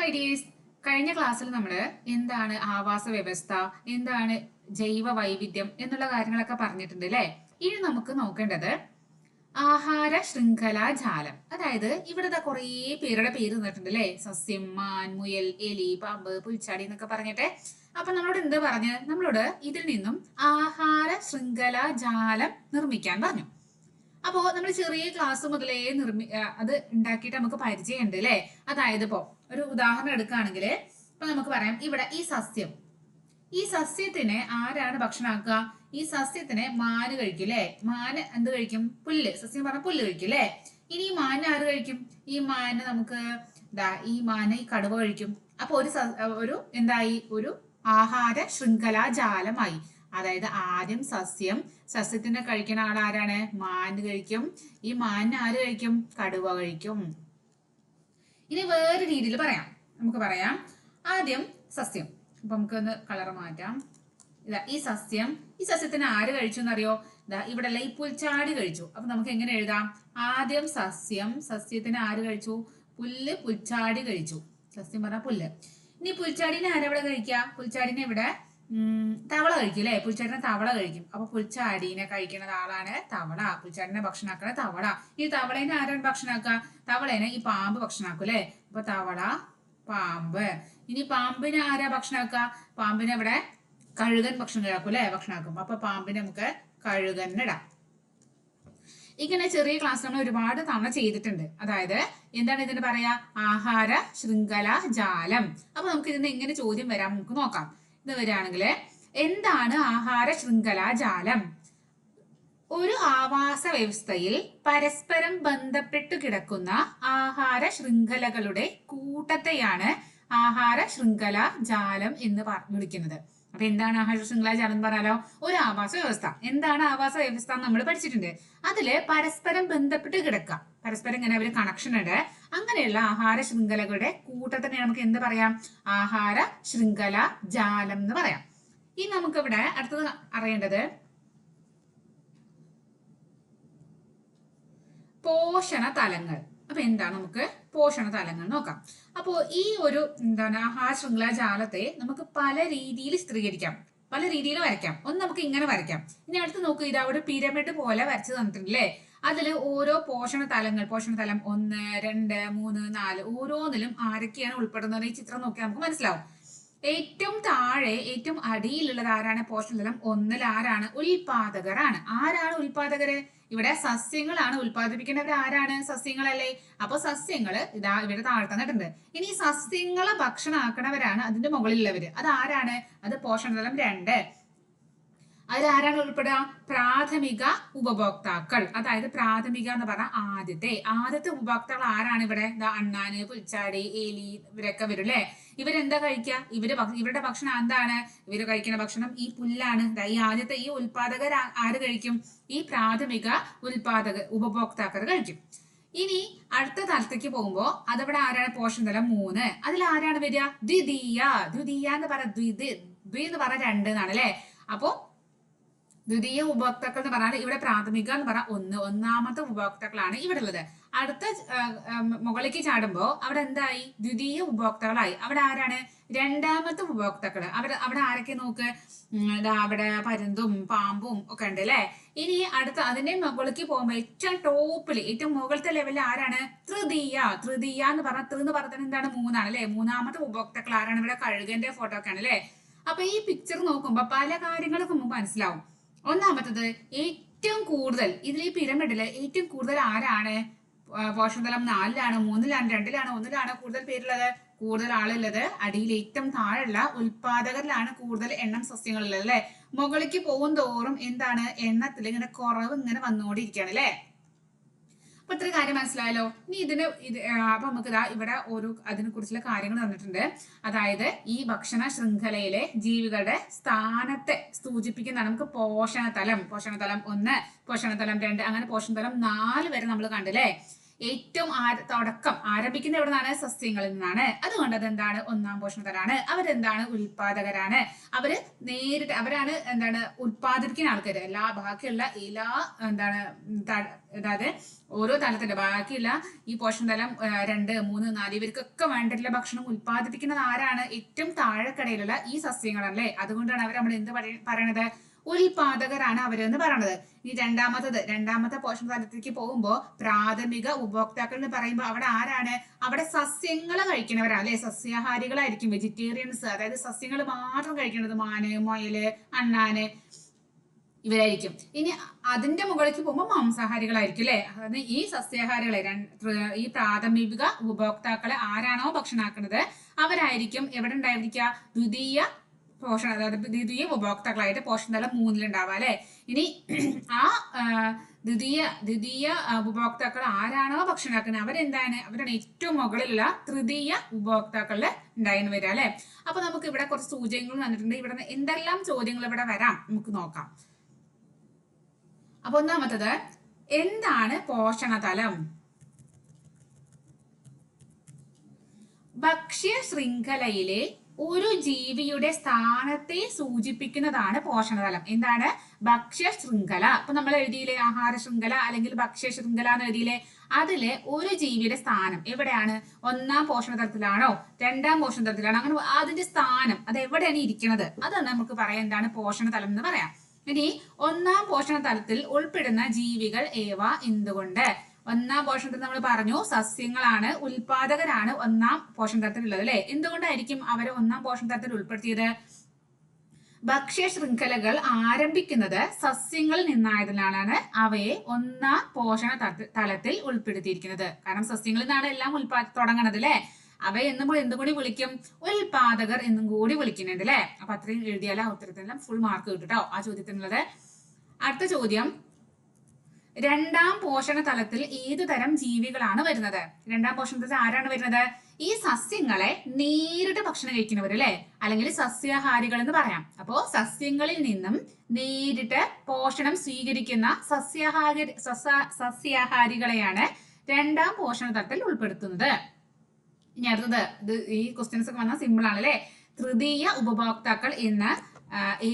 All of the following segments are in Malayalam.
മൈ കഴിഞ്ഞ ക്ലാസ്സിൽ നമ്മൾ എന്താണ് ആവാസ വ്യവസ്ഥ എന്താണ് ജൈവ വൈവിധ്യം എന്നുള്ള കാര്യങ്ങളൊക്കെ പറഞ്ഞിട്ടുണ്ട് അല്ലേ ഇനി നമുക്ക് നോക്കേണ്ടത് ആഹാര ശൃംഖലാ ജാലം. അതായത് ഇവിടുത്തെ കുറേ പേരുടെ പേര് തന്നിട്ടുണ്ട് അല്ലേ സസ്യം മാൻ മുയൽ എലി പാമ്പ് പുൽച്ചാടി എന്നൊക്കെ പറഞ്ഞിട്ട്. അപ്പൊ നമ്മളോട് എന്ത് പറഞ്ഞ്? നമ്മളോട് ഇതിൽ നിന്നും ആഹാര ശൃംഖലാ ജാലം നിർമ്മിക്കാൻ പറഞ്ഞു. അപ്പോ നമ്മൾ ചെറിയ ക്ലാസ് മുതലേ നിർമ്മി അത് ഉണ്ടാക്കിയിട്ട് നമുക്ക് പരിചയമുണ്ട് അല്ലേ? അതായത് ഇപ്പോ ഒരു ഉദാഹരണം എടുക്കുകയാണെങ്കിൽ ഇപ്പൊ നമുക്ക് പറയാം ഇവിടെ ഈ സസ്യം. ഈ സസ്യത്തിനെ ആരാണ് ഭക്ഷണമാക്കുക ഈ സസ്യത്തിനെ മാന് കഴിക്കും അല്ലേ? മാന് എന്ത് കഴിക്കും? പുല്ല്. സസ്യം പറഞ്ഞ പുല്ല് കഴിക്കും അല്ലേ? ഇനി ഈ മാന് ആര് കഴിക്കും? ഈ മാന് നമുക്ക് എന്താ ഈ മാന് ഈ കടുവ കഴിക്കും. അപ്പൊ ഒരു ഒരു എന്തായി? ഒരു ആഹാര ശൃംഖലാ ജാലമായി. അതായത് ആദ്യം സസ്യം. സസ്യത്തിനെ കഴിക്കുന്ന ആൾ ആരാണ്? മാന് കഴിക്കും. ഈ മാന് ആര് കഴിക്കും? കടുവ കഴിക്കും. ഇനി വേറെ രീതിയിൽ പറയാം. നമുക്ക് പറയാം. ആദ്യം സസ്യം. അപ്പൊ നമുക്കൊന്ന് കളർ മാറ്റാം. ഇതാ ഈ സസ്യം. ഈ സസ്യത്തിന് ആര് കഴിച്ചു എന്നറിയോ? ഇതാ ഇവിടെ ഈ പുൽച്ചാടി കഴിച്ചു. അപ്പൊ നമുക്ക് എങ്ങനെ എഴുതാം? ആദ്യം സസ്യം. സസ്യത്തിന് ആര് കഴിച്ചു? പുല്ല് പുൽച്ചാടി കഴിച്ചു. സസ്യം പറഞ്ഞ പുല്ല്. ഇനി പുൽച്ചാടിനെ ആരവിടെ കഴിക്കുക? പുൽച്ചാടിനെ ഇവിടെ തവള കഴിക്കും അല്ലെ? പുൽച്ചാടിനെ തവള കഴിക്കും. അപ്പൊ പുൽച്ചാടീനെ കഴിക്കുന്ന ആളാണ് തവള. പുൽച്ചാടിനെ ഭക്ഷണാക്കണ തവള. ഈ തവളേനെ ആരാണ് ഭക്ഷണാക്കുക? തവളേനെ ഈ പാമ്പ് ഭക്ഷണാക്കും അല്ലെ? അപ്പൊ തവള പാമ്പ്. ഇനി പാമ്പിനെ ആരാ ഭക്ഷണാക്കുക? പാമ്പിനെ ഇവിടെ കഴുകൻ ഭക്ഷണം കഴിക്കും അല്ലെ? ഭക്ഷണാക്കും. അപ്പൊ പാമ്പിനെ നമുക്ക് കഴുകന്നിടാം ഇങ്ങനെ ചെറിയ ക്ലാസ് നമ്മൾ ഒരുപാട് തവണ ചെയ്തിട്ടുണ്ട്. അതായത് എന്താണ് ഇതിന് പറയാ? ആഹാര ശൃംഖല ജാലം. അപ്പൊ നമുക്ക് ഇതിന് എങ്ങനെ ചോദ്യം വരാം. നമുക്ക് നോക്കാം. ഇത് വരികയാണെങ്കിൽ എന്താണ് ആഹാര ശൃംഖലാജാലം ഒരു ആവാസ വ്യവസ്ഥയിൽ പരസ്പരം ബന്ധപ്പെട്ടു കിടക്കുന്ന ആഹാര ശൃംഖലകളുടെ കൂട്ടത്തെയാണ് ആഹാര ശൃംഖല ജാലം എന്ന് വിളിക്കുന്നത്. അപ്പൊ എന്താണ് ആഹാര ശൃംഖല ജാലം എന്ന് പറയാലോ? ഒരു ആവാസ വ്യവസ്ഥ. എന്താണ് ആവാസ വ്യവസ്ഥ എന്ന് നമ്മൾ പഠിച്ചിട്ടുണ്ട്. അതിൽ പരസ്പരം ബന്ധപ്പെട്ട് കിടക്കുക പരസ്പരം ഇങ്ങനെ ഒരു കണക്ഷൻ ഉണ്ട്. അങ്ങനെയുള്ള ആഹാര ശൃംഖലകളുടെ കൂട്ടത്തിനെ നമുക്ക് എന്ത് പറയാം? ആഹാര ശൃംഖല ജാലം എന്ന് പറയാം. ഇനി നമുക്കിവിടെ അടുത്തത് അറിയേണ്ടത് പോഷണ തലങ്ങൾ. അപ്പൊ എന്താണ് നമുക്ക് പോഷണ തലങ്ങൾ നോക്കാം. അപ്പോ ഈ ഒരു എന്താണ് ആഹാര ശൃംഖല ജാലത്തെ നമുക്ക് പല രീതിയിൽ ചിത്രീകരിക്കാം. പല രീതിയിൽ വരയ്ക്കാം. ഒന്ന് നമുക്ക് ഇങ്ങനെ വരയ്ക്കാം. ഇനി അടുത്ത് നോക്കുക ഇതാ ഒരു പിരമിഡ് പോലെ വരച്ചു തന്നിട്ടുണ്ടല്ലേ? അതിൽ ഓരോ പോഷണ തലങ്ങൾ പോഷണ തലം ഒന്ന് രണ്ട് മൂന്ന് നാല് ഓരോന്നിലും ആരൊക്കെയാണ് ഉൾപ്പെടുന്നത്? ഈ ചിത്രം നോക്കിയാൽ നമുക്ക് മനസ്സിലാവും. ഏറ്റവും താഴെ ഏറ്റവും അടിയിലുള്ളത് ആരാണ്? പോഷണതലം ഒന്നിൽ ആരാണ്? ഉൽപാദകരാണ്. ആരാണ് ഉൽപാദകര്? ഇവിടെ സസ്യങ്ങളാണ് ഉൽപാദിപ്പിക്കേണ്ടവർ ആരാണ്? സസ്യങ്ങളല്ലേ? അപ്പൊ സസ്യങ്ങൾ ഇതാ ഇവിടെ താഴെ തന്നിട്ടുണ്ട് ഇനി സസ്യങ്ങളെ ഭക്ഷണമാക്കണവരാണ് അതിന്റെ മുകളിലുള്ളവര്. അത് ആരാണ്? അത് പോഷണതലം രണ്ട്. അതിൽ ആരാണ് ഉൾപ്പെടുക? പ്രാഥമിക ഉപഭോക്താക്കൾ. അതായത് പ്രാഥമിക എന്ന് പറഞ്ഞാൽ ആദ്യത്തെ. ആദ്യത്തെ ഉപഭോക്താക്കൾ ആരാണ് ഇവിടെ? അണ്ണാന് പുൽച്ചാടി ഏലി ഇവരൊക്കെ വരും അല്ലെ ഇവരെന്താ കഴിക്കുക ഇവർ ഇവരുടെ ഭക്ഷണം എന്താണ്? ഇവർ കഴിക്കുന്ന ഭക്ഷണം ഈ പുല്ലാണ്. ഈ ആദ്യത്തെ ഈ ഉൽപാദകർ ആര് കഴിക്കും? ഈ പ്രാഥമിക ഉൽപാദക ഉപഭോക്താക്കൾ കഴിക്കും. ഇനി അടുത്ത തലത്തേക്ക് പോകുമ്പോ അതവിടെ ആരാണ്? പോഷൻ തലം മൂന്ന്. അതിൽ ആരാണ് വരിക? ദ്വിതീയ. ദ്വിതീയ എന്ന് പറ ദ്വിതി ദ്വി എന്ന് പറഞ്ഞ രണ്ട് എന്നാണ് അല്ലെ അപ്പോ ദ്വിതീയ ഉപഭോക്താക്കൾ എന്ന് പറഞ്ഞാൽ ഇവിടെ പ്രാഥമിക എന്ന് പറഞ്ഞാൽ ഒന്ന്. ഒന്നാമത്തെ ഉപഭോക്താക്കളാണ് ഇവിടെ ഉള്ളത്. അടുത്ത മുകളിലേക്ക് ചാടുമ്പോ അവിടെ എന്തായി? ദ്വിതീയ ഉപഭോക്താക്കളായി. അവിടെ ആരാണ്? രണ്ടാമത്തെ ഉപഭോക്താക്കൾ അവിടെ അവിടെ ആരൊക്കെ നോക്ക്? അവിടെ പരുന്തും പാമ്പും ഒക്കെ ഉണ്ട് അല്ലെ? ഇനി അടുത്ത അതിന്റെ മുകളിലേക്ക് പോകുമ്പോൾ ഏറ്റവും ടോപ്പിൽ ഏറ്റവും മുകളിലത്തെ ലെവലിൽ ആരാണ്? തൃതീയ. തൃതീയ എന്ന് പറഞ്ഞ തൃ എന്ന് പറഞ്ഞാൽ എന്താണ്? മൂന്നാണ് അല്ലെ? മൂന്നാമത്തെ ഉപഭോക്താക്കൾ ആരാണ് ഇവിടെ കഴുകന്റെ ഫോട്ടോ ഒക്കെ ആണ് അല്ലെ? അപ്പൊ ഈ പിക്ചർ നോക്കുമ്പോ പല കാര്യങ്ങളും നമുക്ക് മനസ്സിലാവും. ഒന്നാമത്തത് ഏറ്റവും കൂടുതൽ ഇതിൽ ഈ പിരമിഡിൽ ഏറ്റവും കൂടുതൽ ആരാണ്? പോഷകതലം നാലിലാണ് മൂന്നിലാണ് രണ്ടിലാണ് ഒന്നിലാണ് കൂടുതൽ പേരുള്ളത്? കൂടുതൽ ആളുള്ളത് അടിയിൽ ഏറ്റവും താഴെയുള്ള ഉൽപാദകരിലാണ് കൂടുതൽ എണ്ണം സസ്യങ്ങളുള്ളത് അല്ലെ? മുകളിലേക്ക് പോകും തോറും എന്താണ്? എണ്ണത്തിൽ ഇങ്ങനെ കുറവ് ഇങ്ങനെ വന്നുകൊണ്ടിരിക്കുകയാണ് അല്ലെ? അപ്പൊ ഇത്ര കാര്യം മനസ്സിലായല്ലോ. ഇനി ഇതിന് ഇത് അപ്പൊ നമുക്ക് ഇതാ ഇവിടെ ഓരോ അതിനെ കുറിച്ചുള്ള കാര്യങ്ങൾ തന്നിട്ടുണ്ട് അതായത് ഈ ഭക്ഷണ ശൃംഖലയിലെ ജീവികളുടെ സ്ഥാനത്തെ സൂചിപ്പിക്കുന്നതാണ്. നമുക്ക് പോഷണതലം പോഷണതലം ഒന്ന് പോഷണതലം രണ്ട് അങ്ങനെ പോഷണതലം നാല് വരെ നമ്മൾ കണ്ടില്ലേ? ഏറ്റവും ആ- തുടക്കം ആരംഭിക്കുന്ന എവിടെ നിന്നാണ് സസ്യങ്ങളിൽ നിന്നാണ്. അതുകൊണ്ട് അതെന്താണ്? ഒന്നാം പോഷണതലാണ് അവരെന്താണ്? ഉൽപാദകരാണ്. അവർ നേരിട്ട് അവരാണ് എന്താണ്? ഉൽപാദിപ്പിക്കുന്ന ആൾക്കാർ എല്ലാ ബാക്കിയുള്ള എല്ലാ എന്താണ് അതായത് ഓരോ തലത്തിന്റെ ബാക്കിയുള്ള ഈ പോഷണ തലം ആ, രണ്ട് മൂന്ന് നാല് ഇവർക്കൊക്കെ വേണ്ടിയിട്ടുള്ള ഭക്ഷണം ഉൽപ്പാദിപ്പിക്കുന്നത് ആരാണ്? ഏറ്റവും താഴെക്കടയിലുള്ള ഈ സസ്യങ്ങളല്ലേ. അതുകൊണ്ടാണ് അവർ നമ്മൾ എന്ത് പറയുന്നത് ഉൽപാദകരാണ് അവരെന്ന് പറയണത്. ഇനി രണ്ടാമത്തത് രണ്ടാമത്തെ പോഷണ തലത്തിലേക്ക് പോകുമ്പോൾ പ്രാഥമിക ഉപഭോക്താക്കൾ എന്ന് പറയുമ്പോൾ അവിടെ ആരാണ്? അവിടെ സസ്യങ്ങൾ കഴിക്കുന്നവരാണ് അല്ലെ? സസ്യാഹാരികളായിരിക്കും വെജിറ്റേറിയൻസ് അതായത് സസ്യങ്ങൾ മാത്രം കഴിക്കുന്നത് മാന് മുയൽ അണ്ണാന് ഇവരായിരിക്കും. ഇനി അതിന്റെ മുകളിലേക്ക് പോകുമ്പോൾ മാംസാഹാരികളായിരിക്കും അല്ലെ? അതായത് ഈ സസ്യാഹാരികളെ ഈ പ്രാഥമിക ഉപഭോക്താക്കളെ ആരാണോ ഭക്ഷണാക്കുന്നത്? അവരായിരിക്കും. എവിടെ ഉണ്ടായിരിക്കുക? ദ്വിതീയ പോഷണ അതായത് ദ്വിതീയ ഉപഭോക്താക്കളായിട്ട് പോഷണതലം മൂന്നിലുണ്ടാവുക അല്ലെ? ഇനി ആ ദ്വിതീയ ദ്വിതീയ ഉപഭോക്താക്കൾ ആരാണോ ഭക്ഷണം ആക്കുന്നത് അവരെന്താണ്? അവരാണ് ഏറ്റവും മുകളിലുള്ള തൃതീയ ഉപഭോക്താക്കളിൽ ഉണ്ടായിരുന്നു വരിക അല്ലെ? അപ്പൊ നമുക്ക് ഇവിടെ കുറച്ച് സൂചകങ്ങൾ തന്നിട്ടുണ്ട് ഇവിടെ എന്തെല്ലാം ചോദ്യങ്ങൾ ഇവിടെ വരാം? നമുക്ക് നോക്കാം. അപ്പൊ ഒന്നാമത്തത് എന്താണ് പോഷണതലം? ഭക്ഷ്യ ശൃംഖലയിലെ ഒരു ജീവിയുടെ സ്ഥാനത്തെ സൂചിപ്പിക്കുന്നതാണ് പോഷണതലം. എന്താണ്? ഭക്ഷ്യ ശൃംഖല അപ്പൊ നമ്മൾ എഴുതിയില്ലേ ആഹാര ശൃംഖല അല്ലെങ്കിൽ ഭക്ഷ്യ ശൃംഖല എന്ന് എഴുതിയില്ലേ? അതിലെ ഒരു ജീവിയുടെ സ്ഥാനം എവിടെയാണ്? ഒന്നാം പോഷണതലത്തിലാണോ? രണ്ടാം പോഷണതലത്തിലാണോ? അങ്ങനെ അതിന്റെ സ്ഥാനം അത് എവിടെയാണ് ഇരിക്കുന്നത്? അതാണ് നമുക്ക് പറയാം എന്താണ് പോഷണതലം എന്ന് പറയാം. ഇനി ഒന്നാം പോഷണതലത്തിൽ ഉൾപ്പെടുന്ന ജീവികൾ ഏവ? എന്തുകൊണ്ട്? ഒന്നാം പോഷണത്തിൽ നമ്മൾ പറഞ്ഞു സസ്യങ്ങളാണ് ഉൽപാദകരാണ് ഒന്നാം പോഷണ തരത്തിലുള്ളത് അല്ലെ? എന്തുകൊണ്ടായിരിക്കും അവരെ ഒന്നാം പോഷണ തരത്തിൽ ഉൾപ്പെടുത്തിയത്? ഭക്ഷ്യ ശൃംഖലകൾ ആരംഭിക്കുന്നത് സസ്യങ്ങളിൽ നിന്നായതിനാലാണ് അവയെ ഒന്നാം പോഷണ തലത്തിൽ- ഉൾപ്പെടുത്തിയിരിക്കുന്നത്. കാരണം സസ്യങ്ങളിൽ നിന്നാണ് എല്ലാം ഉൽപാ തുടങ്ങണത് അല്ലെ? അവയെ എന്നും എന്തും കൂടി വിളിക്കും? ഉൽപാദകർ എന്നും കൂടി വിളിക്കുന്നുണ്ട് അല്ലെ? അപ്പൊ അത്രയും എഴുതിയാൽ ആ ഉത്തരത്തിനെല്ലാം ഫുൾ മാർക്ക് കിട്ടും കേട്ടോ ആ ചോദ്യത്തിനുള്ളത്. അടുത്ത ചോദ്യം. രണ്ടാം പോഷണ തലത്തിൽ ഏതു തരം ജീവികളാണ് വരുന്നത്? രണ്ടാം പോഷണ തലത്തിൽ ആരാണ് വരുന്നത്? ഈ സസ്യങ്ങളെ നേരിട്ട് ഭക്ഷണം കഴിക്കുന്നവർ അല്ലെ? അല്ലെങ്കിൽ സസ്യാഹാരികൾ എന്ന് പറയാം. അപ്പോ സസ്യങ്ങളിൽ നിന്നും നേരിട്ട് പോഷണം സ്വീകരിക്കുന്ന സസ്യാഹാരി സസ സസ്യാഹാരികളെയാണ് രണ്ടാം പോഷണ തലത്തിൽ ഉൾപ്പെടുത്തുന്നത്. ഇനി അടുത്തത് ഇത് ഈ ക്വസ്റ്റ്യൻസ് ഒക്കെ വന്നാൽ സിമ്പിൾ ആണ് അല്ലെ? തൃതീയ ഉപഭോക്താക്കൾ എന്ന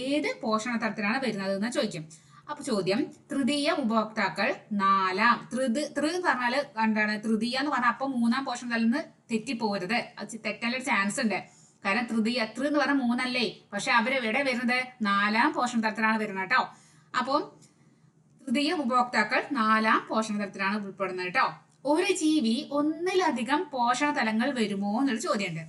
ഏത് പോഷണ തരത്തിലാണ് വരുന്നത് എന്ന് ചോദിക്കും. അപ്പൊ ചോദ്യം തൃതീയ ഉപഭോക്താക്കൾ നാലാം തൃത് തൃ എന്ന് പറഞ്ഞാൽ എന്താണ്? തൃതീയ എന്ന് പറഞ്ഞാൽ അപ്പൊ മൂന്നാം പോർഷൻ നിന്ന് തെറ്റിപ്പോകരുത് അത് തെറ്റാനൊരു ചാൻസ് ഉണ്ട്. കാരണം തൃതീയ തൃ എന്ന് പറഞ്ഞാൽ മൂന്നല്ലേ? പക്ഷെ അവർ എവിടെ വരുന്നത്? നാലാം പോഷണ തലത്തിലാണ് വരുന്നത് കേട്ടോ. അപ്പം തൃതീയ ഉപഭോക്താക്കൾ നാലാം പോഷണ തലത്തിലാണ് ഉൾപ്പെടുന്നത് കേട്ടോ. ഒരു ജീവി ഒന്നിലധികം പോഷണ തലങ്ങൾ വരുമോ എന്നൊരു ചോദ്യമുണ്ട്.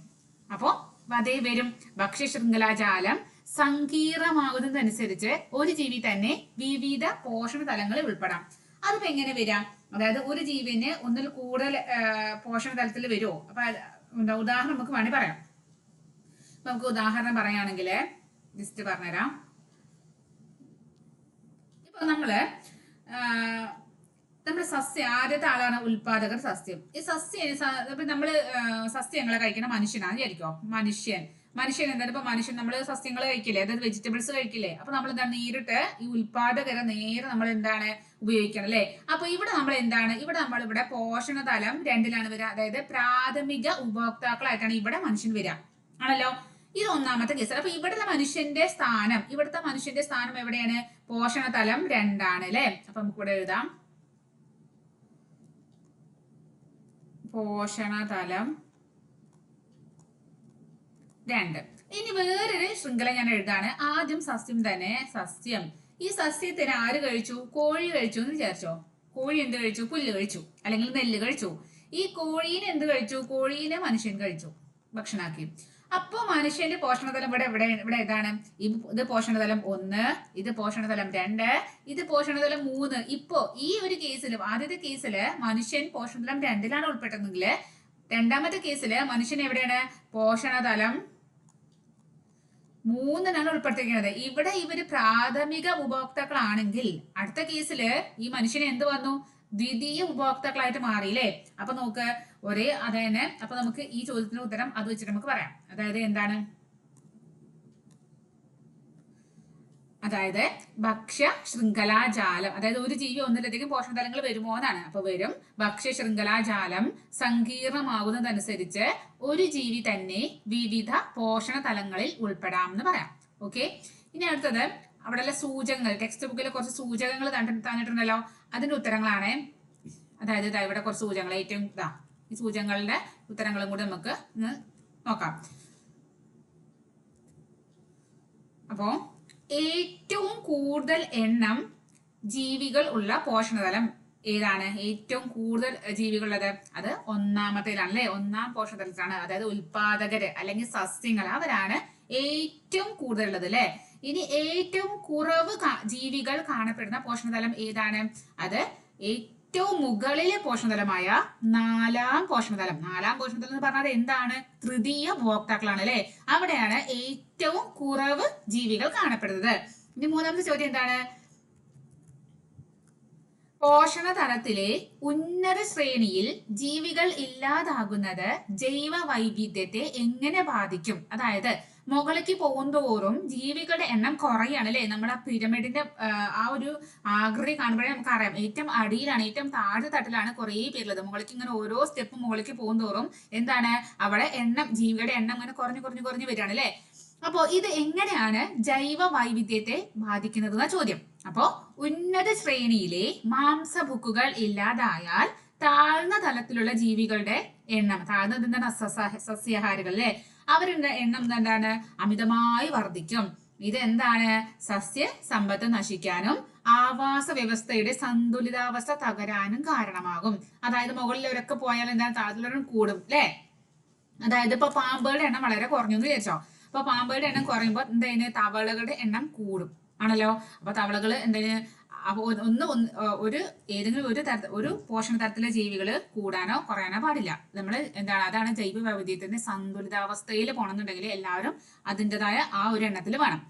അപ്പോ അതേ വരും. ഭക്ഷ്യശൃംഖലാജാലം സങ്കീർണമാകുന്നതനുസരിച്ച് ഒരു ജീവി തന്നെ വിവിധ പോഷണ തലങ്ങളിൽ ഉൾപ്പെടാം. അതിപ്പോ എങ്ങനെ വരാം അതായത് ഒരു ജീവിന് ഒന്നിൽ കൂടുതൽ പോഷക തലത്തിൽ വരുമോ അപ്പൊ ഉദാഹരണം നമുക്ക് വേണമെങ്കിൽ പറയാം. നമുക്ക് ഉദാഹരണം പറയുകയാണെങ്കിൽ ജസ്റ്റ് പറഞ്ഞുതരാം. ഇപ്പൊ നമ്മൾ നമ്മുടെ സസ്യം ആദ്യത്തെ ആളാണ് ഉൽപാദകർ സസ്യം. ഈ സസ്യം നമ്മൾ സസ്യങ്ങളെ കഴിക്കുന്ന മനുഷ്യനാണ് വിചാരിക്കോ? മനുഷ്യൻ. മനുഷ്യൻ എന്താണ്? ഇപ്പൊ മനുഷ്യൻ നമ്മൾ സസ്യങ്ങൾ കഴിക്കില്ലേ? അതായത് വെജിറ്റബിൾസ് കഴിക്കില്ലേ? അപ്പൊ നമ്മൾ എന്താണ്? നേരിട്ട് ഈ ഉൽപാദകരെ നേരെ നമ്മൾ എന്താണ് ഉപയോഗിക്കണം അല്ലെ? അപ്പൊ ഇവിടെ നമ്മൾ എന്താണ്? ഇവിടെ നമ്മൾ ഇവിടെ പോഷണ തലം രണ്ടിലാണ് വരിക അതായത് പ്രാഥമിക ഉപഭോക്താക്കളായിട്ടാണ് ഇവിടെ മനുഷ്യൻ വരിക ആണല്ലോ? ഇത് ഒന്നാമത്തെ കേസ് അപ്പൊ ഇവിടുത്തെ മനുഷ്യന്റെ സ്ഥാനം ഇവിടുത്തെ മനുഷ്യന്റെ സ്ഥാനം എവിടെയാണ്? പോഷണ തലം രണ്ടാണ് അല്ലെ? അപ്പൊ നമുക്ക് ഇവിടെ എഴുതാം. പോഷണതലം രണ്ട്. ഇനി വേറൊരു ശൃംഖല ഞാൻ എഴുതാണ്. ആദ്യം സസ്യം തന്നെ സസ്യം. ഈ സസ്യത്തിന് ആര് കഴിച്ചു? കോഴി കഴിച്ചു എന്ന് വിചാരിച്ചോ? കോഴി എന്ത് കഴിച്ചു? പുല്ല് കഴിച്ചു. അല്ലെങ്കിൽ നെല്ല് കഴിച്ചു. ഈ കോഴീനെ എന്ത് കഴിച്ചു? കോഴീനെ മനുഷ്യൻ കഴിച്ചു. ഭക്ഷണാക്കി. അപ്പോ മനുഷ്യന്റെ പോഷണതലം ഇവിടെ ഇവിടെ ഇവിടെ ഏതാണ്? ഇത് പോഷണതലം ഒന്ന് ഇത് പോഷണതലം രണ്ട് ഇത് പോഷണതലം മൂന്ന്. ഇപ്പോ ഈ ഒരു കേസിൽ ആദ്യത്തെ കേസിൽ മനുഷ്യൻ പോഷണതലം രണ്ടിലാണ് ഉൾപ്പെട്ടതെങ്കിൽ രണ്ടാമത്തെ കേസിൽ മനുഷ്യൻ എവിടെയാണ്? പോഷണതലം മൂന്നിനാണ് ഉൾപ്പെടുത്തിയിരിക്കുന്നത്. ഇവിടെ ഇവർ പ്രാഥമിക ഉപഭോക്താക്കളാണെങ്കിൽ അടുത്ത കേസിൽ ഈ മനുഷ്യന് എന്ത് വന്നു? ദ്വിതീയ ഉപഭോക്താക്കളായിട്ട് മാറിയില്ലേ അപ്പൊ നോക്ക് ഒരേ അത് തന്നെ അപ്പൊ നമുക്ക് ഈ ചോദ്യത്തിന് ഉത്തരം അത് വെച്ചിട്ട് നമുക്ക് പറയാം. അതായത് എന്താണ്? അതായത് ഭക്ഷ്യ ശൃംഖലാജാലം അതായത് ഒരു ജീവി ഒന്നിലധികം പോഷണതലങ്ങൾ വരുമോ എന്നാണ്. അപ്പൊ വരും ഭക്ഷ്യ ശൃംഖലാജാലം സങ്കീർണമാകുന്നതനുസരിച്ച് ഒരു ജീവി തന്നെ വിവിധ പോഷണ തലങ്ങളിൽ ഉൾപ്പെടാം എന്ന് പറയാം. ഓക്കെ? ഇനി അടുത്തത് അവിടെയുള്ള സൂചകങ്ങൾ. ടെക്സ്റ്റ് ബുക്കിൽ കുറച്ച് സൂചകങ്ങൾ തന്നിട്ട് തന്നിട്ടുണ്ടല്ലോ. അതിന്റെ ഉത്തരങ്ങളാണ്. അതായത് ഇവിടെ കുറച്ച് സൂചകങ്ങൾ. ഏറ്റവും ഇതാ ഈ സൂചകങ്ങളുടെ ഉത്തരങ്ങളും കൂടി നമുക്ക് നോക്കാം. അപ്പോ ഏറ്റവും കൂടുതൽ എണ്ണം ജീവികൾ ഉള്ള പോഷണതലം ഏതാണ്? ഏറ്റവും കൂടുതൽ ജീവികളുള്ളത് അത് ഒന്നാമത്തേതാണ് അല്ലെ ഒന്നാം പോഷണതലത്തിലാണ്. അതായത് ഉൽപാദകര് അല്ലെങ്കിൽ സസ്യങ്ങൾ അവരാണ് ഏറ്റവും കൂടുതൽ ഉള്ളത് അല്ലെ? ഇനി ഏറ്റവും കുറവ് ജീവികൾ കാണപ്പെടുന്ന പോഷണതലം ഏതാണ്? അത് ഏറ്റവും മുകളിലെ പോഷണതലമായ നാലാം പോഷണതലം. നാലാം പോഷണതലം എന്ന് പറഞ്ഞാൽ എന്താണ് തൃതീയ ഉപഭോക്താക്കളാണ് അല്ലെ? അവിടെയാണ് ഏറ്റവും കുറവ് ജീവികൾ കാണപ്പെടുന്നത്. ഇനി മൂന്നാമത്തെ ചോദ്യം എന്താണ്? പോഷണ തലത്തിലെ ഉന്നത ശ്രേണിയിൽ ജീവികൾ ഇല്ലാതാകുന്നത് ജൈവ വൈവിധ്യത്തെ എങ്ങനെ ബാധിക്കും? അതായത് മുകളിലേക്ക് പോകുന്തോറും ജീവികളുടെ എണ്ണം കുറയാണ് അല്ലെ? നമ്മുടെ പിരമിഡിന്റെ ആ, ഒരു ആകൃതി കാണുമ്പോഴേ നമുക്ക് അറിയാം ഏറ്റവും അടിയിലാണ് ഏറ്റവും താഴെ തട്ടിലാണ് കുറേ പേരുള്ളത്. മുകളിലേക്ക് ഇങ്ങനെ ഓരോ സ്റ്റെപ്പ് മുകളിലേക്ക് പോകുന്തോറും എന്താണ്? അവിടെ എണ്ണം ജീവികളുടെ എണ്ണം ഇങ്ങനെ കുറഞ്ഞു കുറഞ്ഞു കുറഞ്ഞു വരികയാണ് അല്ലെ? അപ്പോ ഇത് എങ്ങനെയാണ് ജൈവ വൈവിധ്യത്തെ ബാധിക്കുന്നത് ചോദ്യം. അപ്പോ ഉന്നത ശ്രേണിയിലെ മാംസഭുക്കുകൾ ഇല്ലാതായാൽ താഴ്ന്ന തലത്തിലുള്ള ജീവികളുടെ എണ്ണം താഴ്ന്നത് എന്താണ് സസ്യ- സസ്യാഹാരികൾ അല്ലെ? അവരുടെ എണ്ണം എന്താണ്? അമിതമായി വർദ്ധിക്കും. ഇതെന്താണ്? സസ്യ സമ്പത്ത് നശിക്കാനും ആവാസ വ്യവസ്ഥയുടെ സന്തുലിതാവസ്ഥ തകരാനും കാരണമാകും. അതായത് മുകളിലവരൊക്കെ പോയാൽ എന്താണ്? താഴ്ന്നവരും കൂടും അല്ലെ? അതായത് ഇപ്പൊ പാമ്പുകളുടെ എണ്ണം വളരെ കുറഞ്ഞു എന്ന് വിചാരിച്ചോ? അപ്പൊ പാമ്പുകളുടെ എണ്ണം കുറയുമ്പോൾ എന്തായാലും തവളകളുടെ എണ്ണം കൂടും. ആണല്ലോ? അപ്പൊ തവളകൾ എന്തെങ്കിലും അപ്പൊ ഒന്ന് ഒരു ഏതെങ്കിലും ഒരു തരത്തിൽ ഒരു പോഷണ തരത്തിലെ ജീവികൾ കൂടാനോ കുറയാനോ പാടില്ല. നമ്മൾ എന്താണ്? അതാണ് ജൈവ വൈവിധ്യത്തിന്റെ സന്തുലിതാവസ്ഥയിൽ പോകണമെന്നുണ്ടെങ്കിൽ എല്ലാവരും അതിന്റെതായ ആ ഒരു എണ്ണത്തിൽ വേണം.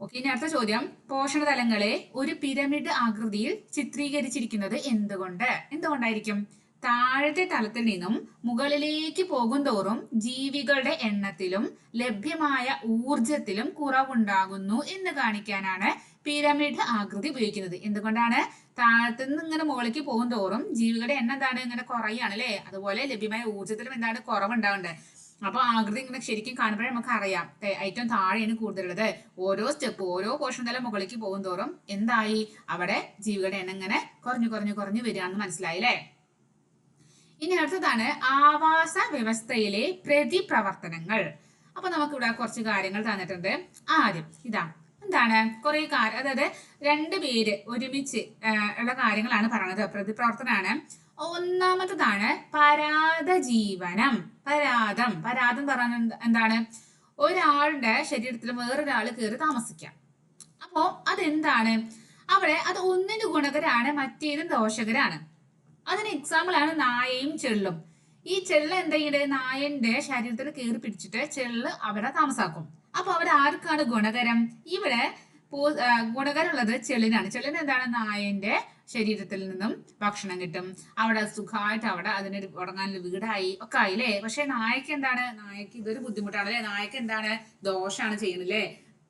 ഓക്കെ ഇനി അടുത്ത ചോദ്യം. പോഷണ തലങ്ങളെ ഒരു പിരമിഡ് ആകൃതിയിൽ ചിത്രീകരിച്ചിരിക്കുന്നത് എന്തുകൊണ്ട്? എന്തുകൊണ്ടായിരിക്കും? താഴത്തെ തലത്തിൽ നിന്നും മുകളിലേക്ക് പോകുന്തോറും ജീവികളുടെ എണ്ണത്തിലും ലഭ്യമായ ഊർജത്തിലും കുറവുണ്ടാകുന്നു എന്ന് കാണിക്കാനാണ് പിരമിഡ് ആകൃതി ഉപയോഗിക്കുന്നത്. എന്തുകൊണ്ടാണ്? താഴത്തു നിന്ന് ഇങ്ങനെ മുകളിലേക്ക് പോകുന്തോറും ജീവികളുടെ എണ്ണം എന്താണ്? ഇങ്ങനെ കുറയാണ് അല്ലെ? അതുപോലെ ലഭ്യമായ ഊർജത്തിലും എന്താണ്? കുറവുണ്ടാവേണ്ടത് അപ്പൊ ആകൃതി ഇങ്ങനെ ശരിക്കും കാണുമ്പോഴേ നമുക്ക് അറിയാം ഏറ്റവും താഴെയാണ് കൂടുതലുള്ളത്. ഓരോ സ്റ്റെപ്പ് ഓരോ പോർഷൻ തല മുകളിലേക്ക് പോകും തോറും എന്തായി? അവിടെ ജീവികളുടെ എണ്ണം ഇങ്ങനെ കുറഞ്ഞു കുറഞ്ഞു കുറഞ്ഞു വരികയാണെന്ന് മനസ്സിലായി അല്ലേ? ഇനി അടുത്തതാണ് ആവാസ വ്യവസ്ഥയിലെ പ്രതിപ്രവർത്തനങ്ങൾ. അപ്പൊ നമുക്ക് ഇവിടെ കുറച്ച് കാര്യങ്ങൾ തന്നിട്ടുണ്ട്. ആദ്യം ഇതാ എന്താണ്? കുറെ കാര്യം അതായത് രണ്ട് പേര് ഒരുമിച്ച് ഉള്ള കാര്യങ്ങളാണ് പറയുന്നത് പ്രതിപ്രവർത്തനമാണ് ഒന്നാമത്തതാണ് പരാത. ജീവനം പരാതം പരാതം പറയുന്നത് എന്താണ്? ഒരാളുടെ ശരീരത്തിൽ വേറൊരാൾ കയറി താമസിക്കാം. അപ്പോ അതെന്താണ്? അവിടെ അത് ഒന്നിന് ഗുണകരാണ് മറ്റേതും ദോഷകരാണ്. അതിന് എക്സാമ്പിൾ ആണ് നായയും ചെള്ളും. ഈ ചെള്ള എന്താ ചെയ്യണ്ടേ നായന്റെ ശരീരത്തിൽ കയറി പിടിച്ചിട്ട് ചെള്ള് അവിടെ താമസാക്കും. അപ്പൊ അവിടെ ആർക്കാണ് ഗുണകരം? ഇവിടെ ഗുണകരമുള്ളത് ചെള്ളിനാണ്. ചെള്ളിന് എന്താണ്? നായന്റെ ശരീരത്തിൽ നിന്നും ഭക്ഷണം കിട്ടും. അവിടെ സുഖമായിട്ട് അവിടെ അതിന് ഉറങ്ങാനുള്ള വീടായി. ഒക്കെ ആയില്ലേ? പക്ഷെ നായക്ക് എന്താണ്? നായക്ക് ഇതൊരു ബുദ്ധിമുട്ടാണ് അല്ലെ? നായക്ക് എന്താണ്? ദോഷാണ് ചെയ്യുന്നില്ലേ?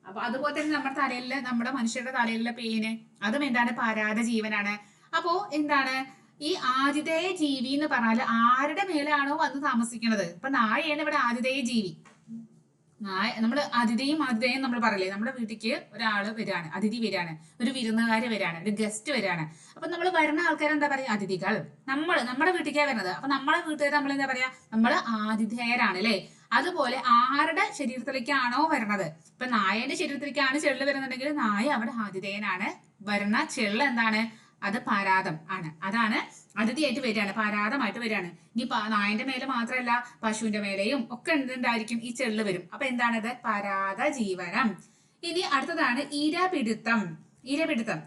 അപ്പൊ അതുപോലെ തന്നെ നമ്മുടെ തലയിലെ നമ്മുടെ മനുഷ്യരുടെ തലയിലെ പെയിന് അതും എന്താണ്? പരാത ജീവനാണ്. അപ്പോ എന്താണ്? ഈ ആതിഥേയ ജീവി എന്ന് പറഞ്ഞാൽ ആരുടെ മേലാണോ വന്ന് താമസിക്കുന്നത് ഇപ്പൊ നായയാണ് ഇവിടെ ആതിഥേയ ജീവി. നായ നമ്മൾ അതിഥിയും ആതിഥേയും നമ്മൾ പറയില്ലേ? നമ്മുടെ വീട്ടിലേക്ക് ഒരാൾ വരികയാണ് അതിഥി വരികയാണ് ഒരു വിരുന്നുകാര് വരികയാണ് ഒരു ഗസ്റ്റ് വരികയാണ് അപ്പൊ നമ്മൾ വരുന്ന ആൾക്കാർ എന്താ പറയാ? അതിഥികൾ. നമ്മൾ നമ്മുടെ വീട്ടിലേക്കാ വരുന്നത്. അപ്പൊ നമ്മളെ വീട്ടുകാർ നമ്മൾ എന്താ പറയാ? നമ്മൾ ആതിഥേയരാണ് അല്ലെ? അതുപോലെ ആരുടെ ശരീരത്തിലേക്കാണോ വരണത്? ഇപ്പൊ നായന്റെ ശരീരത്തിലേക്കാണ് ചെള്ള് വരുന്നുണ്ടെങ്കിൽ നായ അവിടെ ആതിഥേയനാണ്. വരുന്ന ചെള്ള് എന്താണ്? അത് പരാതം ആണ്. അതാണ് അതിഥിയായിട്ട് വരികയാണ്. പരാതമായിട്ട് വരികയാണ്. ഇനി നായന്റെ മേലെ മാത്രമല്ല പശുവിന്റെ മേലെയും ഒക്കെ എന്തുണ്ടായിരിക്കും? ഈ ചെള്ള് വരും. അപ്പൊ എന്താണത്? പരാത ജീവനം. ഇനി അടുത്തതാണ് ഇരപിടുത്തം. ഇരപിടുത്തം.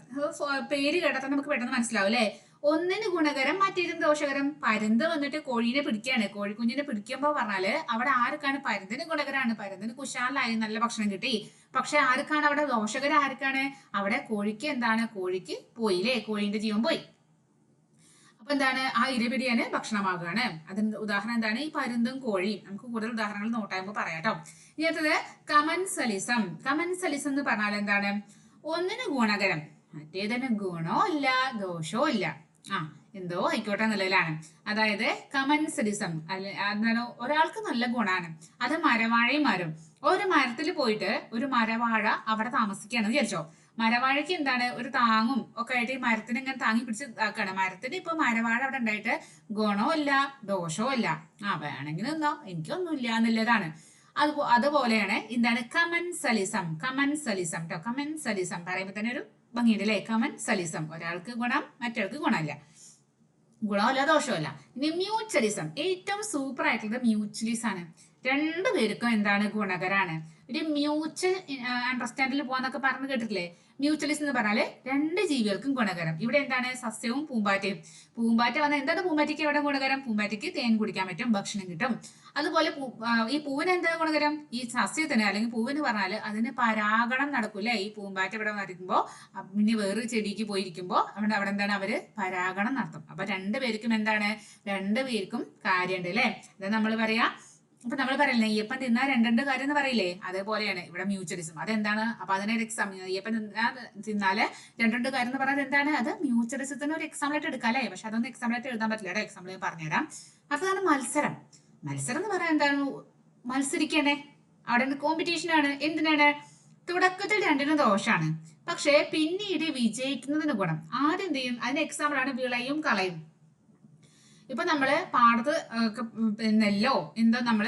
പേര് കേട്ടാൽ നമുക്ക് പെട്ടെന്ന് മനസ്സിലാവും അല്ലെ? ഒന്നിന് ഗുണകരം മറ്റേതിന് ദോഷകരം. പരുന്ത് വന്നിട്ട് കോഴീനെ പിടിക്കുകയാണ് കോഴിക്കുഞ്ഞിനെ പിടിക്കുമ്പോൾ പറഞ്ഞാൽ അവിടെ ആർക്കാണ് പരുന്തിന് ഗുണകരമാണ് പരുന്തിന് കുശാലായി നല്ല ഭക്ഷണം കിട്ടി. പക്ഷെ ആർക്കാണ് അവിടെ ദോഷകരം? ആർക്കാണ്? അവിടെ കോഴിക്ക് എന്താണ്? കോഴിക്ക് പോയില്ലേ? കോഴിന്റെ ജീവൻ പോയി. അപ്പൊ എന്താണ്? ആ ഇരപിടിയാണ് ഭക്ഷണമാകുകയാണ് അതിന് ഉദാഹരണം എന്താണ്? ഈ പരുന്തും കോഴിയും. നമുക്ക് കൂടുതൽ ഉദാഹരണങ്ങൾ നോട്ടാകുമ്പോൾ പറയാട്ടോ. ഇനി അടുത്തത് കമൻസലിസം. കമൻസലിസം എന്ന് പറഞ്ഞാൽ എന്താണ്? ഒന്നിന് ഗുണകരം. മറ്റേതിന് ഗുണോ ഇല്ല ദോഷവും ഇല്ല. ആ എന്തോ ആയിക്കോട്ടെ നിലയിലാണ് അതായത് കമൻസരിസം അല്ലെ ഒരാൾക്ക് നല്ല ഗുണാണ്. അത് മരവാഴയും മരം ഒരു മരത്തിൽ പോയിട്ട് ഒരു മരവാഴ അവിടെ താമസിക്കുകയാണ് വിചാരിച്ചോ? മരവാഴയ്ക്ക് എന്താണ് ഒരു താങ്ങും ഒക്കെ ആയിട്ട് ഈ മരത്തിന് ഇങ്ങനെ താങ്ങി പിടിച്ച് ഇതാക്കാണ്. മരത്തിന് ഇപ്പൊ മരവാഴ അവിടെ ഉണ്ടായിട്ട് ഗുണവും ഇല്ല ദോഷവും ഇല്ല. ആ വേണമെങ്കിൽ നിന്നോ എനിക്കൊന്നുമില്ല എന്നുള്ളതാണ്. അത് അതുപോലെയാണ് എന്താണ് കമൻസലിസം. കമൻസലിസം കേട്ടോ കമൻസലിസം പറയുമ്പോൾ തന്നെ ഒരു ഭംഗിയുണ്ട് അല്ലേ കമൻ സലിസം ഒരാൾക്ക് ഗുണം മറ്റൊരാൾക്ക് ഗുണമല്ല. ഗുണമല്ല ദോഷമല്ല. ഇനി മ്യൂച്വലിസം ഏറ്റവും സൂപ്പർ ആയിട്ടുള്ളത് മ്യൂച്വലിസ് ആണ്. രണ്ടുപേർക്കും എന്താണ് ഗുണകരാണ്? ഒരു മ്യൂച്വൽ അണ്ടർസ്റ്റാൻഡിൽ പോകാന്നൊക്കെ പറഞ്ഞു കേട്ടിട്ടില്ലേ? മ്യൂച്വലിസം എന്ന് പറഞ്ഞാൽ രണ്ട് ജീവികൾക്കും ഗുണകരം. ഇവിടെ എന്താണ്? സസ്യവും പൂമ്പാറ്റയും. പൂമ്പാറ്റ വന്ന എന്താണ് പൂമ്പാറ്റയ്ക്ക് എവിടെ ഗുണകരം? പൂമ്പാറ്റയ്ക്ക് തേൻ കുടിക്കാൻ പറ്റും ഭക്ഷണം കിട്ടും. അതുപോലെ ഈ പൂവിന് എന്താ ഗുണകരം? ഈ സസ്യത്തിന് അല്ലെങ്കിൽ പൂവിന് പറഞ്ഞാൽ അതിന് പരാഗണം നടക്കൂലേ ഈ പൂമ്പാറ്റ ഇവിടെ വരയ്ക്കുമ്പോ പിന്നെ വേറൊരു ചെടിക്ക് പോയിരിക്കുമ്പോ അവിടെ അവിടെ എന്താണ് അവർ പരാഗണം നടത്തും. അപ്പൊ രണ്ടുപേർക്കും എന്താണ്? രണ്ടുപേർക്കും കാര്യമുണ്ട് അല്ലേ? അത് നമ്മൾ പറയാ അപ്പൊ നമ്മൾ പറയില്ലേ നെയ്യപ്പൻ തിന്നാ രണ്ടുണ്ട് കാര്യം എന്ന് പറയില്ലേ? അതേപോലെയാണ് ഇവിടെ മ്യൂച്വലിസം അതെന്താണ്? അപ്പൊ അതിനെ ഒരു എക്സാം നെയ്യപ്പൻ തിന്നാ തിന്നാൽ രണ്ടുണ്ട് കാര്യം എന്ന് പറയുന്നത് എന്താണ് അത് മ്യൂച്വലിസത്തിന് ഒരു എക്സാം ആയിട്ട് എടുക്കാം അല്ലേ? പക്ഷെ അതൊന്നും എക്സാം ആയിട്ട് എഴുതാൻ പറ്റില്ല എക്സാമ്പിൾ ഞാൻ പറഞ്ഞുതരാം. അതാണ് മത്സരം. മത്സരം എന്ന് പറയാൻ എന്താണ്? മത്സരിക്കണേ. അവിടെ കോമ്പറ്റീഷൻ ആണ്. എന്തിനാണ്? തുടക്കത്തിൽ രണ്ടിനും ദോഷാണ്. പക്ഷേ പിന്നീട് വിജയിക്കുന്നതിന് ഗുണം. ആദ്യം എന്ത് ചെയ്യും? അതിന് എക്സാമ്പിൾ ആണ് വിളയും കളയും. ഇപ്പൊ നമ്മൾ പാടത്ത് നെല്ലോ എന്തോ നമ്മൾ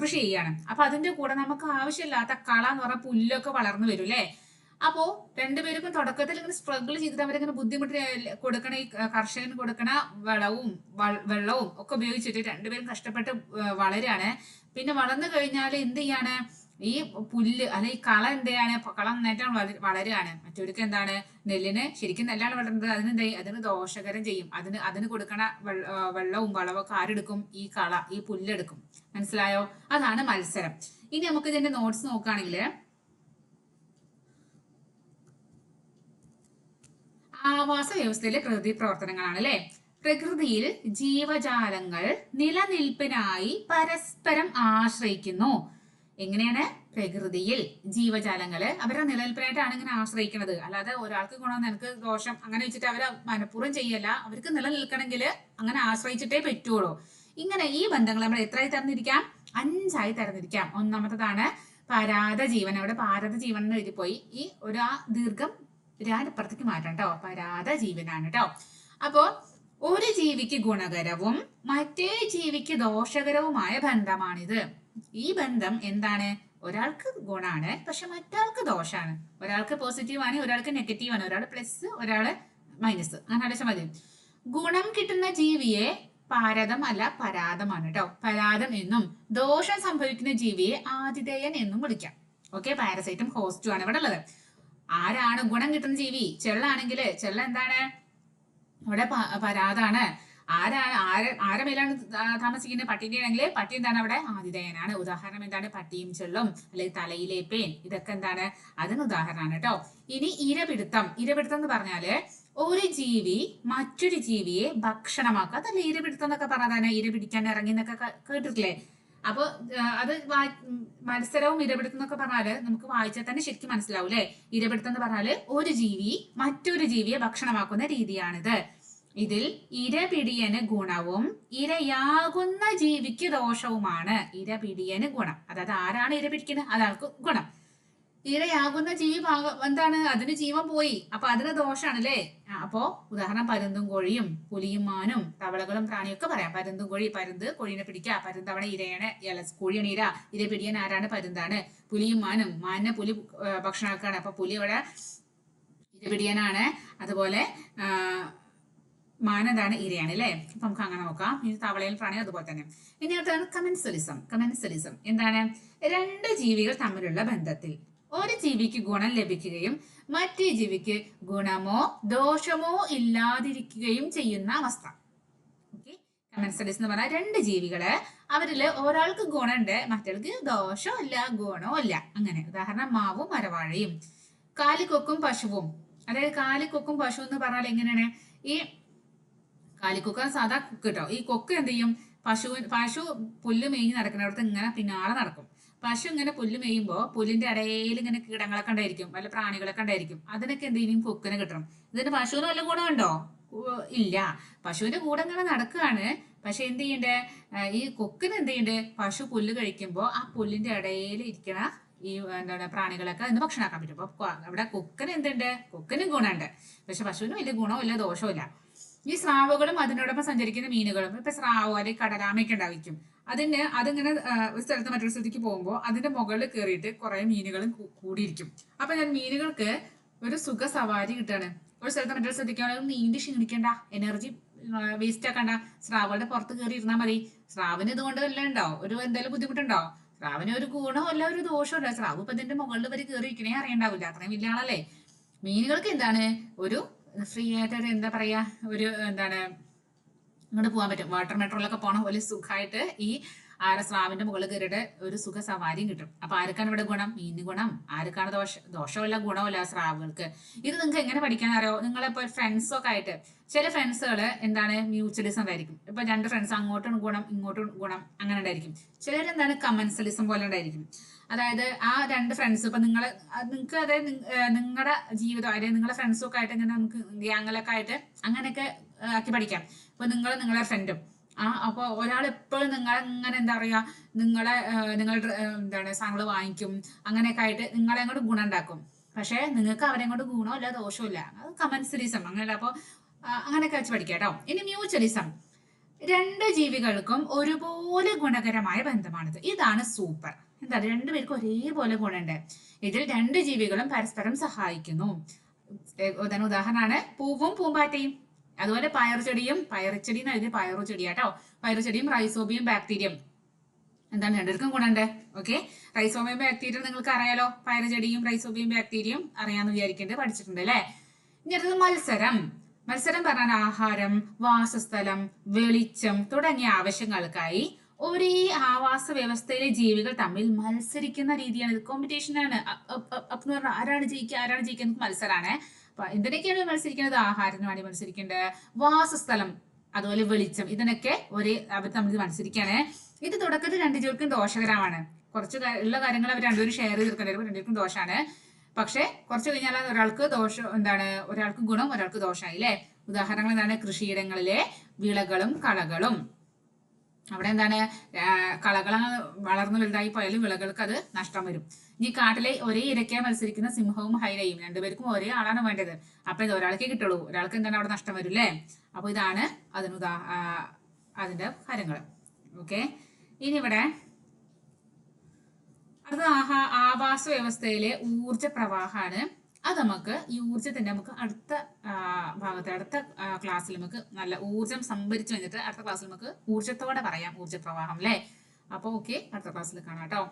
കൃഷി ചെയ്യാണ്. അപ്പൊ അതിന്റെ കൂടെ നമുക്ക് ആവശ്യമില്ലാത്ത കള എന്ന് പറഞ്ഞ പുല്ലൊക്കെ വളർന്നു വരും അല്ലേ അപ്പോ രണ്ടുപേർക്കും തുടക്കത്തിൽ ഇങ്ങനെ സ്ട്രഗിൾ ചെയ്തിട്ട് അവരിങ്ങനെ ബുദ്ധിമുട്ട് കൊടുക്കണ ഈ കർഷകന് കൊടുക്കണ വളവും വെള്ളവും ഒക്കെ ഉപയോഗിച്ചിട്ട് രണ്ടുപേരും കഷ്ടപ്പെട്ട് വളരാണ്. പിന്നെ വളർന്നു കഴിഞ്ഞാൽ എന്ത് ചെയ്യാണ്? ഈ പുല്ല് അല്ലെ ഈ കള എന്ത് ചെയ്യാണ് പ- കള നന്നായിട്ട് വള- വളരുകയാണ്. മറ്റൊരുക്ക് എന്താണ്? നെല്ലിന് ശരിക്കും നെല്ലാണ് വളരുന്നത്. അതിന്? അതിന് ദോഷകരം ചെയ്യും. അതിന് അതിന് കൊടുക്കണ വെള്ളവും വളവൊക്കെ ആരെടുക്കും? ഈ കള ഈ പുല്ലെടുക്കും. മനസ്സിലായോ? അതാണ് മത്സരം. ഇനി നമുക്ക് ഇതിന്റെ നോട്ട്സ് നോക്കുകയാണെങ്കിൽ ആവാസ വ്യവസ്ഥയിലെ പ്രകൃതി പ്രവർത്തനങ്ങളാണ് അല്ലെ? പ്രകൃതിയിൽ ജീവജാലങ്ങൾ നിലനിൽപ്പിനായി പരസ്പരം ആശ്രയിക്കുന്നു. എങ്ങനെയാണ്? പ്രകൃതിയിൽ ജീവജാലങ്ങൾ അവരുടെ നിലനിൽപ്പിനായിട്ടാണ് ഇങ്ങനെ ആശ്രയിക്കുന്നത് അല്ലാതെ ഒരാൾക്ക് ഗുണം നിനക്ക് ദോഷം അങ്ങനെ വെച്ചിട്ട് അവരെ മനഃപൂർവം ചെയ്യല്ല. അവർക്ക് നിലനിൽക്കണമെങ്കിൽ അങ്ങനെ ആശ്രയിച്ചിട്ടേ പറ്റുള്ളൂ. ഇങ്ങനെ ഈ ബന്ധങ്ങൾ നമ്മൾ എത്രയായി തരംതിരിക്കാം? അഞ്ചായി തരംതിരിക്കാം. ഒന്നാമത്തതാണ് പരാത ജീവൻ. അവിടെ പാരത ജീവൻ എന്ന് എഴുതിപ്പോയി ഈ ഒരു ആ ദീർഘം രാനപ്പുറത്തേക്ക് മാറ്റാം കേട്ടോ പരാത ജീവനാണ് കേട്ടോ അപ്പോ ഒരു ജീവിക്ക് ഗുണകരവും മറ്റേ ജീവിക്ക് ദോഷകരവുമായ ബന്ധമാണിത്. ഈ ബന്ധം എന്താണ്? ഒരാൾക്ക് ഗുണാണ് പക്ഷെ മറ്റാൾക്ക് ദോഷാണ്. ഒരാൾക്ക് പോസിറ്റീവ് ആണ് ഒരാൾക്ക് നെഗറ്റീവ് ആണ്. ഒരാൾ പ്ലസ് ഒരാൾ മൈനസ് അങ്ങനെ മതി. ഗുണം കിട്ടുന്ന ജീവിയെ പാരതം അല്ല പരാതമാണ് കേട്ടോ പരാതം എന്നും ദോഷം സംഭവിക്കുന്ന ജീവിയെ ആതിഥേയൻ എന്നും വിളിക്കാം. ഓക്കെ പാരസൈറ്റും ഹോസ്റ്റും ആണ് ഇവിടെ ഉള്ളത്. ആരാണ് ഗുണം കിട്ടുന്ന ജീവി? ചെള്ളാണെങ്കിൽ ചെള്ള എന്താണ്? ഇവിടെ പരാതാണ്. ആരാണ് ആര ആരെ മേലാണ് താമസിക്കുന്നത്? പട്ടിന്റെ ആണെങ്കിൽ പട്ടി എന്താണ് അവിടെ? ആതിഥേയനാണ്. ഉദാഹരണം എന്താണ്? പട്ടിയും ചെള്ളും അല്ലെങ്കിൽ തലയിലെ പേൻ. ഇതൊക്കെ എന്താണ്? അതിന് ഉദാഹരണമാണ് കേട്ടോ. ഇനി ഇരപിടുത്തം. ഇരപിടുത്തം എന്ന് പറഞ്ഞാൽ ഒരു ജീവി മറ്റൊരു ജീവിയെ ഭക്ഷണമാക്കുക. അതല്ല ഇരപിടുത്തം എന്നൊക്കെ പറഞ്ഞതാണ് ഇര പിടിക്കാൻ ഇറങ്ങി എന്നൊക്കെ കേട്ടിട്ടില്ലേ? അപ്പൊ അത് മത്സരവും ഇരപിടുത്തം എന്നൊക്കെ പറഞ്ഞാൽ നമുക്ക് വായിച്ചാൽ തന്നെ ശരിക്കും മനസ്സിലാവൂലേ ഇരപിടുത്തം എന്ന് പറഞ്ഞാൽ ഒരു ജീവി മറ്റൊരു ജീവിയെ ഭക്ഷണമാക്കുന്ന രീതിയാണിത്. ഇതിൽ ഇരപിടിയന് ഗുണവും ഇരയാകുന്ന ജീവിക്ക് ദോഷവുമാണ് ഇരപിടിയന് ഗുണം. അതായത് ആരാണ് ഇര പിടിക്കുന്നത്? അതാൾക്ക് ഗുണം. ഇരയാകുന്ന ജീവി എന്താണ്? അതിന് ജീവൻ പോയി. അപ്പൊ അതിന് ദോഷമാണ് അല്ലേ അപ്പോ ഉദാഹരണം പരുന്തും കോഴിയും പുലിയും മാനും തവളകളും പ്രാണിയും ഒക്കെ പറയാം. പരുന്തും കോഴി പരുന്ത് കോഴിനെ പിടിക്കുക. പരുന്തവണ ഇരയാണ് കോഴിയാണ് ഇര. ഇര പിടിയാൻ ആരാണ്? പരുന്താണ്. പുലിയും മാനും. മാനിനെ പുലി ഭക്ഷണമാക്കാണ് അപ്പൊ പുലി അവിടെ ഇര പിടിയാനാണ് അതുപോലെ എന്താണ് ഇരയാണ് അല്ലേ അപ്പൊ നമുക്ക് അങ്ങനെ നോക്കാം. ഇനി തവളയിൽ പ്രാണി അതുപോലെ തന്നെ. ഇനി അടുത്താണ് കമൻസലിസം. കമൻസലിസം എന്താണ്? രണ്ട് ജീവികൾ തമ്മിലുള്ള ബന്ധത്തിൽ. ഒരു ജീവിക്ക് ഗുണം ലഭിക്കുകയും മറ്റേ ജീവിക്ക് ഗുണമോ ദോഷമോ ഇല്ലാതിരിക്കുകയും ചെയ്യുന്ന അവസ്ഥ. ഓക്കെ കമൻസലിസം എന്ന് പറഞ്ഞാൽ രണ്ട് ജീവികൾ അവരിൽ ഒരാൾക്ക് ഗുണമുണ്ട് മറ്റൊരാൾക്ക് ദോഷവും ഇല്ല ഗുണവും ഇല്ല. അങ്ങനെ. ഉദാഹരണം മാവും മരവാഴയും. കാലിക്കൊക്കും പശുവും. അതായത് കാലിക്കൊക്കും പശു എന്ന് പറഞ്ഞാൽ എങ്ങനെയാണ്? ഈ കാലിക്കൊക്ക സാധാ കുക്ക് കേട്ടോ ഈ കൊക്ക് എന്ത് ചെയ്യും പശു പശു പുല്ല് മേഞ്ഞ് നടക്കുന്നിടത്ത് ഇങ്ങനെ പിന്നാലെ നടക്കും. പശു ഇങ്ങനെ പുല്ല് മേയുമ്പോൾ പുല്ലിന്റെ ഇടയിൽ ഇങ്ങനെ കീടങ്ങളൊക്കെ ഉണ്ടായിരിക്കും. വല്ല പ്രാണികളൊക്കെ ഉണ്ടായിരിക്കും. അതിനൊക്കെ എന്ത് ചെയ്യും? കൊക്കിന് കിട്ടണം. ഇതിന് പശുവിന് വല്ല ഗുണമുണ്ടോ ഇല്ല. പശുവിന്റെ കൂടെ ഇങ്ങനെ നടക്കുകയാണ് പക്ഷെ എന്ത് ചെയ്യണ്ടേ? ഈ കൊക്കിന് എന്ത് ചെയ്യണ്ടേ? പശു പുല്ല് കഴിക്കുമ്പോൾ ആ പുല്ലിന്റെ ഇടയിൽ ഇരിക്കണ ഈ എന്താണ് പ്രാണികളൊക്കെ അതിന് ഭക്ഷണമാക്കാൻ പറ്റും. അപ്പൊ കൊ- അവിടെ കൊക്കിന് എന്തുണ്ട്? കൊക്കിനും ഗുണമുണ്ട്. പക്ഷെ പശുവിന് വലിയ ഗുണമില്ല ദോഷമില്ല ഈ സ്രാവുകളും അതിനോടൊപ്പം സഞ്ചരിക്കുന്ന മീനുകളും ഇപ്പൊ സ്രാവോ അല്ലെങ്കിൽ കടലാമയൊക്കെ ഉണ്ടായിരിക്കും. അതിന് അതിങ്ങനെ ഒരു സ്ഥലത്ത് മറ്റൊരു സ്ഥലത്തേക്ക് പോകുമ്പോൾ അതിന്റെ മുകളിൽ കയറിയിട്ട് കുറെ മീനുകളും കൂടിയിരിക്കും. അപ്പൊ ഞാൻ മീനുകൾക്ക് ഒരു സുഖ സവാരി കിട്ടാണ് ഒരു സ്ഥലത്ത് മറ്റൊരു സ്ഥലത്തേക്ക് ആണെങ്കിൽ നീന്തി ക്ഷീണിക്കണ്ട എനർജി വേസ്റ്റ് ആക്കണ്ട. സ്രാവുകളുടെ പുറത്ത് കയറി ഇരുന്നാൽ മതി. സ്രാവിന് ഇതുകൊണ്ട് വല്ല ഉണ്ടോ? ഒരു എന്തെങ്കിലും ബുദ്ധിമുട്ടുണ്ടോ? സ്രാവിന് ഒരു ഗുണമല്ല ഒരു ദോഷമല്ല സ്രാവ് ഇപ്പൊ ഇതിന്റെ മുകളിൽ വരെ കയറി ഇരിക്കണേ അറിയണ്ടാവില്ല. അത്രയും വലിയ ആളല്ലേ? മീനുകൾക്ക് എന്താണ്? ഒരു ഫ്രീ ആയിട്ട് എന്താ പറയാ ഒരു എന്താണ് ഇങ്ങോട്ട് പോകാൻ പറ്റും. വാട്ടർ മെട്രോയിലൊക്കെ പോണ. പോലെ സുഖമായിട്ട് ഈ ആര സ്രാവിന്റെ മുകളിൽ കയറിയിട്ട് ഒരു സുഖ സവാരിയും കിട്ടും. അപ്പൊ ആർക്കാണ് ഇവിടെ ഗുണം? മീന് ഗുണം. ആർക്കാണ് ദോഷ ദോഷമല്ല ഗുണമല്ല സ്രാവുകൾക്ക് ഇത് നിങ്ങൾക്ക് എങ്ങനെ പഠിക്കാൻ അറിയോ? നിങ്ങളിപ്പോ ഫ്രണ്ട്സൊക്കെ ആയിട്ട് ചില ഫ്രണ്ട്സുകൾ എന്താണ് മ്യൂച്വലിസം ഉണ്ടായിരിക്കും ഇപ്പൊ രണ്ട് ഫ്രണ്ട്സ് അങ്ങോട്ടും ഗുണം ഇങ്ങോട്ടും ഗുണം അങ്ങനെ ഉണ്ടായിരിക്കും. ചിലരെന്താണ് കമൻസലിസം പോലെ ഉണ്ടായിരിക്കും. അതായത് ആ രണ്ട് ഫ്രണ്ട്സ് ഇപ്പൊ നിങ്ങൾ നിങ്ങൾക്ക് അതായത് നിങ്ങളുടെ ജീവിതം അതായത് നിങ്ങളുടെ ഫ്രണ്ട്സും ഒക്കെ ആയിട്ട് ഇങ്ങനെ നമുക്ക് ഗ്യാങ്ങിലൊക്കെ ആയിട്ട് അങ്ങനെയൊക്കെ ആക്കി പഠിക്കാം. ഇപ്പൊ നിങ്ങൾ നിങ്ങളുടെ ഫ്രണ്ടും ആ അപ്പൊ ഒരാൾ എപ്പോഴും നിങ്ങളെ ഇങ്ങനെ എന്താ പറയാ നിങ്ങളെ നിങ്ങളുടെ നിങ്ങൾ എന്താണ് സാധനങ്ങൾ വാങ്ങിക്കും അങ്ങനെയൊക്കെ ആയിട്ട് നിങ്ങളെ അങ്ങോട്ട് ഗുണം ഉണ്ടാക്കും പക്ഷെ നിങ്ങൾക്ക് അവരെ കൊണ്ട് ദോഷവും ഇല്ല അത് കമൻസറിസം അങ്ങനെയല്ല. അപ്പോൾ അങ്ങനെയൊക്കെ വെച്ച് പഠിക്കാം കേട്ടോ. ഇനി മ്യൂച്വലിസം രണ്ട് ജീവികൾക്കും ഒരുപോലെ ഗുണകരമായ ബന്ധമാണിത്. ഇതാണ് സൂപ്പർ എന്താ രണ്ടുപേർക്കും ഒരേപോലെ ഗുണമുണ്ട്. ഇതിൽ രണ്ട് ജീവികളും പരസ്പരം സഹായിക്കുന്നു. ഉദാഹരണമാണ്. പൂവും പൂമ്പാറ്റയും. അതുപോലെ പയറുചെടിയും പയറുചെടി എന്ന് എഴുതിയ ചെടിയാട്ടോ. പയറുചെടിയും റൈസോബിയും ബാക്ടീരിയം എന്താണ് രണ്ടുപേർക്കും ഗുണമുണ്ട്? ഓക്കെ. റൈസോബിയം ബാക്ടീരിയം നിങ്ങൾക്ക് അറിയാലോ? പയറുചെടിയും റൈസോബിയം ബാക്ടീരിയം അറിയാന്ന് വിചാരിക്കേണ്ടത് പഠിച്ചിട്ടുണ്ട് അല്ലേ? ഇനി അടുത്തത് മത്സരം. മത്സരം പറഞ്ഞാൽ ആഹാരം വാസസ്ഥലം വെളിച്ചം തുടങ്ങിയ ആവശ്യങ്ങൾക്കായി ഒരേ ആവാസ വ്യവസ്ഥയിലെ ജീവികൾ തമ്മിൽ മത്സരിക്കുന്ന രീതിയാണ് ഇത് കോമ്പറ്റീഷൻ ആണ് അപ്പ് എന്ന് പറഞ്ഞാൽ ആരാണ് ജയിക്കുക ആരാണ് ജയിക്കുക മത്സരമാണ് അപ്പൊ എന്തിനൊക്കെയാണ് മത്സരിക്കുന്നത്? ആഹാരത്തിന് വേണ്ടി മത്സരിക്കേണ്ടത് വാസസ്ഥലം അതുപോലെ വെളിച്ചം ഇതിനൊക്കെ ഒരേ അവർ തമ്മിൽ മത്സരിക്കുകയാണ് ഇത് തുടക്കത്തിൽ രണ്ടു ജീവികൾക്കും ദോഷകരമാണ്. കുറച്ച് ഉള്ള കാര്യങ്ങൾ അവർ രണ്ടുപേരും ഷെയർ ചെയ്തിരിക്കുന്നത് രണ്ടുപേർക്കും ദോഷമാണ് പക്ഷെ കുറച്ച് കഴിഞ്ഞാൽ ഒരാൾക്ക് ദോഷം എന്താണ് ഒരാൾക്ക് ഗുണം ഒരാൾക്ക് ദോഷമായി അല്ലേ ഉദാഹരണങ്ങൾ എന്താണ്? കൃഷിയിടങ്ങളിലെ വിളകളും കളകളും. അവിടെ എന്താണ്? കളകളാണ് വളർന്നു വലുതായി പോയാലും വിളകൾക്ക് അത് നഷ്ടം വരും. ഇനി കാട്ടിലെ ഒരേ ഇരയ്ക്ക് മത്സരിക്കുന്ന സിംഹവും ഹൈനയും രണ്ടുപേർക്കും ഒരേ ആളാണ് വേണ്ടത്. അപ്പൊ ഇത് ഒരാൾക്കേ കിട്ടുള്ളൂ. ഒരാൾക്ക് എന്താണ് അവിടെ നഷ്ടം വരും അല്ലേ അപ്പൊ ഇതാണ് അതിന് ഉദാ അതിന്റെ കാര്യങ്ങൾ ഓക്കെ? ഇനി ഇവിടെ അത് ആഹാ ആവാസ വ്യവസ്ഥയിലെ ഊർജ പ്രവാഹമാണ് അത് നമുക്ക് ഈ ഊർജത്തെ നമുക്ക് അടുത്ത ഭാഗത്ത് അടുത്ത ക്ലാസ്സിൽ നമുക്ക് നല്ല ഊർജം സംഭരിച്ചു കഴിഞ്ഞിട്ട് അടുത്ത ക്ലാസ്സിൽ നമുക്ക് ഊർജത്തോടെ പറയാം ഊർജപ്രവാഹം അല്ലേ അപ്പൊ ഓക്കെ അടുത്ത ക്ലാസ്സിൽ കാണാം കേട്ടോ.